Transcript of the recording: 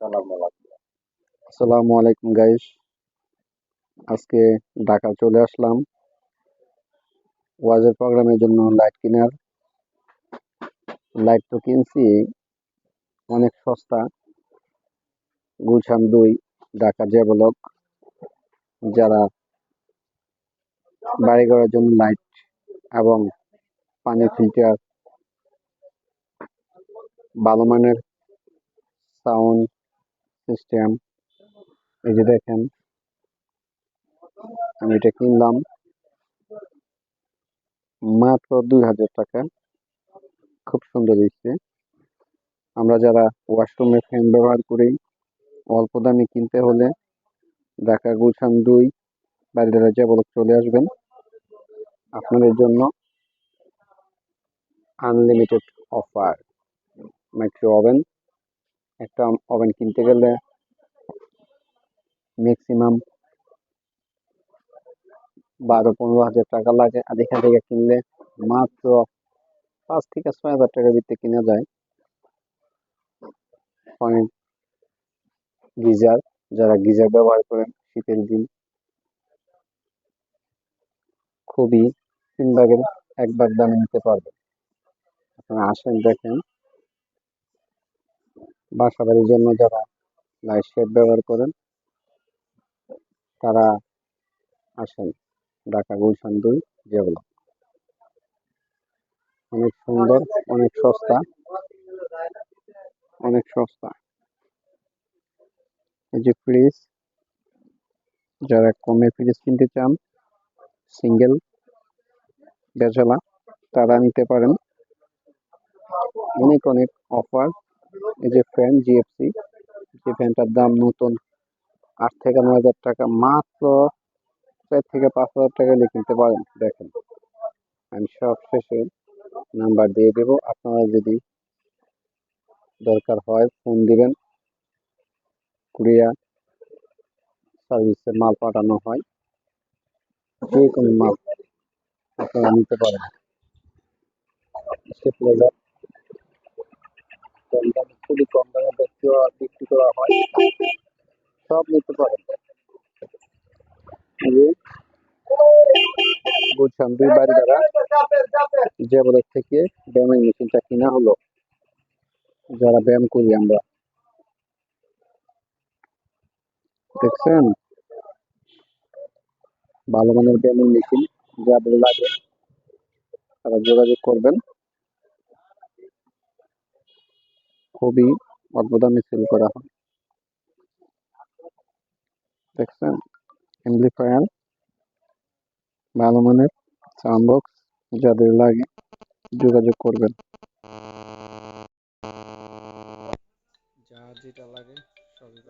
আসসালামু আলাইকুম গাইস আজকে ঢাকা চলে আসলাম। ওয়াজের প্রোগ্রামের জন্য লাইট কেনার। লাইট তো কিনছি, অনেক সস্তা। গুলশান দুই, ঢাকা জেবলক যারা বাড়ি ঘরের জন্য লাইট এবং পানি ফিল্টার ভালো মানের সাউন্ড সিস্টেম। এই যে দেখেন, আমি এটা কিনলাম মাত্র দুই হাজার টাকা। খুব সুন্দর দিচ্ছে। আমরা যারা ওয়াশরুমে ফ্যান ব্যবহার করি, অল্প দামে কিনতে হলে ঢাকা গুলশান দুই বাড়িদারা যাবত চলে আসবেন। আপনাদের জন্য আনলিমিটেড অফার মাইক্রো ওভেন একটা ওভেন কিনতে গেলে ম্যাক্সিমাম বারো, পনেরো হাজার টাকা লাগে। আর এখান থেকে কিনলে মাত্র পাঁচ থেকে ছয় হাজার টাকার ভিতরে কিনা যায়। পয়েন্ট গিজার, যারা গিজার ব্যবহার করেন শীতের দিন, খুবই তিন ভাগের এক ভাগ দামে নিতে পারবেন। আপনারা আসেন দেখেন। বাসা বাড়ির জন্য যারা লাইট শেড ব্যবহার করেন, তারা আসেন ঢাকা, গুলশান দুই যেগুলো অনেক সুন্দর, অনেক সস্তা অনেক সস্তা। এই যে ফ্রিজ যারা কমে ফ্রিজ কিনতে চান সিঙ্গেল বেচালা তারা নিতে পারেন। অনেক অনেক অফার এই যে ফ্যান জিএফসি যে ফ্যানটার দাম নতুন আট থেকে নয় হাজার টাকা, মাত্র চার থেকে পাঁচ হাজার টাকা দিয়ে কিনতে পারেন। দেখেন, আমি সব শেষে নাম্বার দিয়ে দেব। আপনারা যদি দরকার হয় ফোন দিবেন। কুরিয়া সার্ভিসে মাল পাঠানো হয়। যে কোনো মাল আপনারা নিতে পারেন। স্টেপলাইজার কম দামে খুবই কম দামে বিক্রি করা হয় সব নিতে পারেন বুঝলাম দুই বাড়ি দ্বারা জেবলের থেকে ব্যায়ামের মেশিনটা কিনা হলো। যারা ব্যায়াম করি আমরা দেখছেন ভালো মানের ব্যায়ামের মেশিন যাদের লাগে, তারা যোগাযোগ করবেন। খুবই অদ্ভুত দামে সেল করা হয়। দেখছেন? অ্যাম্পলিফায়ার ভালো মানের সাউন্ড বক্স যাদের লাগে যোগাযোগ করবেন। যা যেটা লাগে সবই